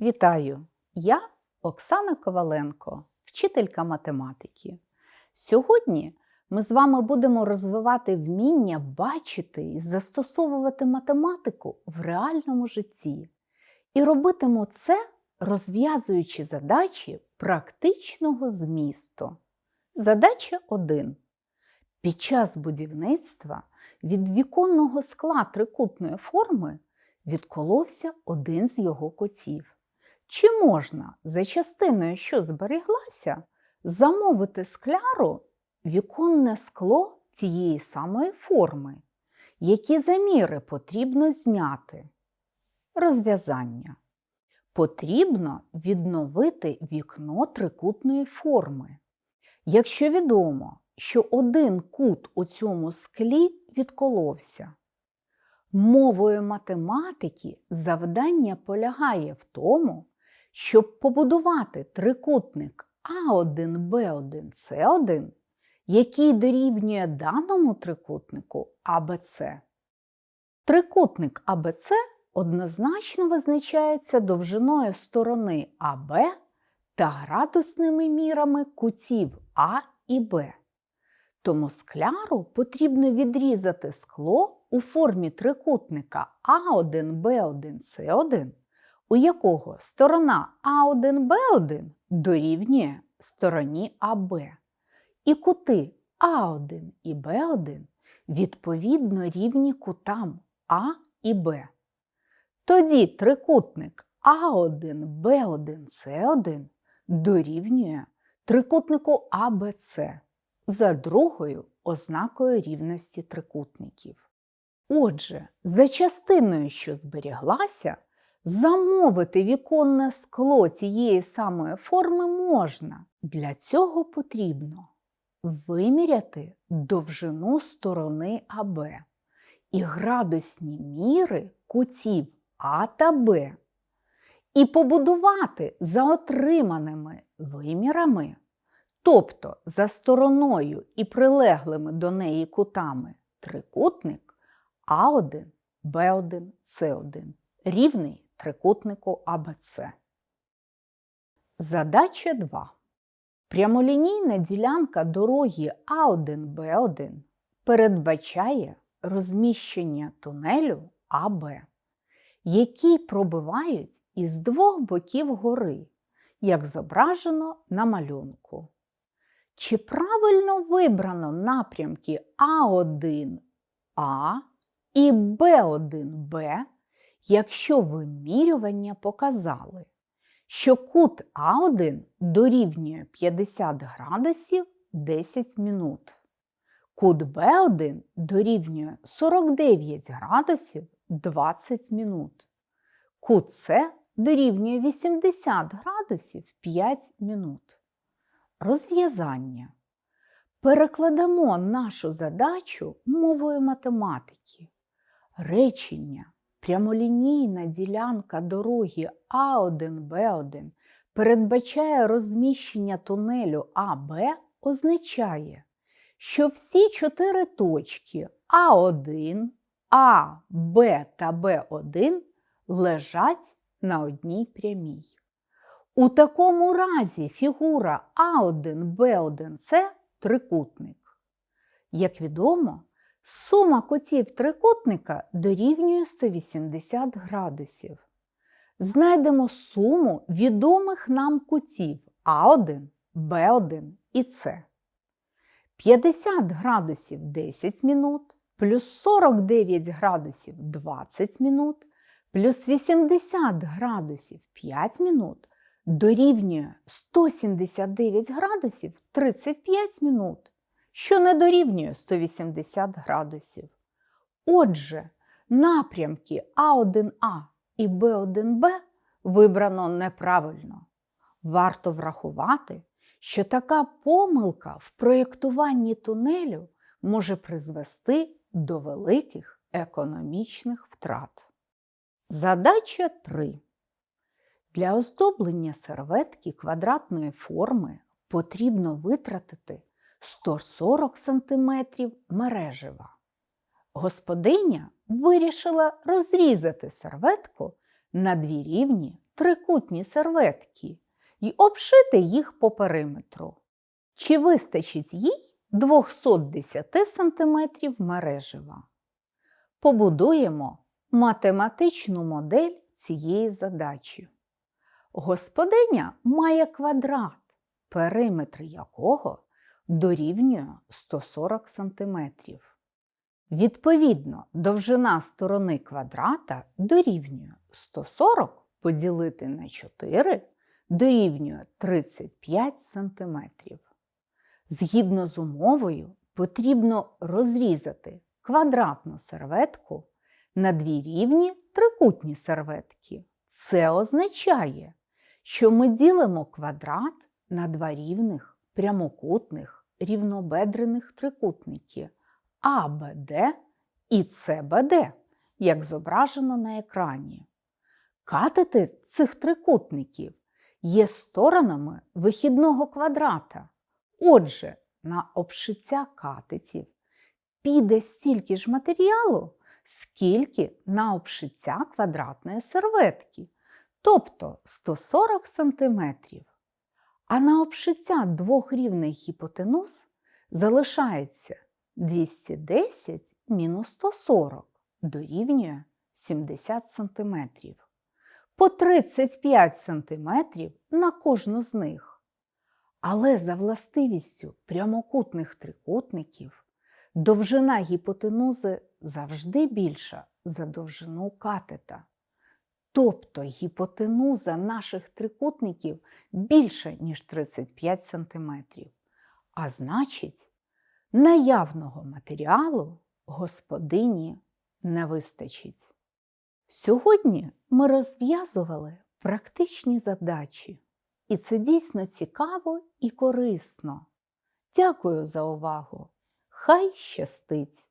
Вітаю! Я Оксана Коваленко, вчителька математики. Сьогодні ми з вами будемо розвивати вміння бачити і застосовувати математику в реальному житті. І робитимемо це, розв'язуючи задачі практичного змісту. Задача 1. Під час будівництва від віконного скла трикутної форми відколовся один з його котів. Чи можна за частиною, що зберіглася, замовити скляру віконне скло тієї самої форми? Які заміри потрібно зняти? Розв'язання. Потрібно відновити вікно трикутної форми. Якщо відомо, що один кут у цьому склі відколовся. Мовою математики завдання полягає в тому, щоб побудувати трикутник А1, Б1, С1, який дорівнює даному трикутнику АБЦ. Трикутник АБЦ однозначно визначається довжиною сторони АБ та градусними мірами кутів А і Б. Тому скляру потрібно відрізати скло у формі трикутника А1, Б1, С1, у якого сторона А1, Б1 дорівнює стороні АБ, і кути А1 і Б1 відповідно рівні кутам А і Б. Тоді трикутник А1, Б1, С1 дорівнює трикутнику АБЦ за другою ознакою рівності трикутників. Отже, за частиною, що зберіглася, замовити віконне скло цієї самої форми можна. Для цього потрібно виміряти довжину сторони АБ і градусні міри кутів А та Б, і побудувати за отриманими вимірами тобто за стороною і прилеглими до неї кутами трикутник А1, Б1, С1 рівний трикутнику АБЦ. Задача 2. Прямолінійна ділянка дороги А1, Б1 передбачає розміщення тунелю АБ, який пробивають із двох боків гори, як зображено на малюнку. Чи правильно вибрано напрямки А1А і Б1Б, якщо вимірювання показали, що кут А1 дорівнює 50 градусів 10 минут, кут Б1 дорівнює 49 градусів 20 минут, кут С дорівнює 80 градусів 5 минут. Розв'язання. Перекладемо нашу задачу мовою математики. Речення прямолінійна ділянка дороги А1Б1 передбачає розміщення тунелю АБ означає, що всі чотири точки А1, А, Б та Б1 лежать на одній прямій. У такому разі фігура А1, Б1 це трикутник. Як відомо, сума кутів трикутника дорівнює 180 градусів. Знайдемо суму відомих нам кутів А1, Б1 і С. 50 градусів 10 минут, плюс 49 градусів 20 минут, плюс 80 градусів 5 минут дорівнює 179 градусів 35 минут, що не дорівнює 180 градусів. Отже, напрямки А1А і Б1Б вибрано неправильно. Варто врахувати, що така помилка в проєктуванні тунелю може призвести до великих економічних втрат. Задача 3. Для оздоблення серветки квадратної форми потрібно витратити 140 см мережева. Господиня вирішила розрізати серветку на дві рівні трикутні серветки і обшити їх по периметру. Чи вистачить їй 210 см мережева? Побудуємо математичну модель цієї задачі. Господиня має квадрат, периметр якого дорівнює 140 см. Відповідно, довжина сторони квадрата дорівнює 140 поділити на 4 дорівнює 35 см. Згідно з умовою, потрібно розрізати квадратну серветку на дві рівні трикутні серветки. Це означає, що ми ділимо квадрат на два рівних прямокутних рівнобедрених трикутники АБД і СБД, як зображено на екрані. Катети цих трикутників є сторонами вихідного квадрата. Отже, на обшиття катетів піде стільки ж матеріалу, скільки на обшиття квадратної серветки, тобто 140 см. А на обшиття двох рівних гіпотенуз залишається 210 мінус 140 дорівнює 70 см. По 35 см на кожну з них. Але за властивістю прямокутних трикутників довжина гіпотенузи завжди більша за довжину катета. Тобто гіпотенуза наших трикутників більша, ніж 35 см. А значить, наявного матеріалу господині не вистачить. Сьогодні ми розв'язували практичні задачі, і це дійсно цікаво і корисно. Дякую за увагу! Хай щастить!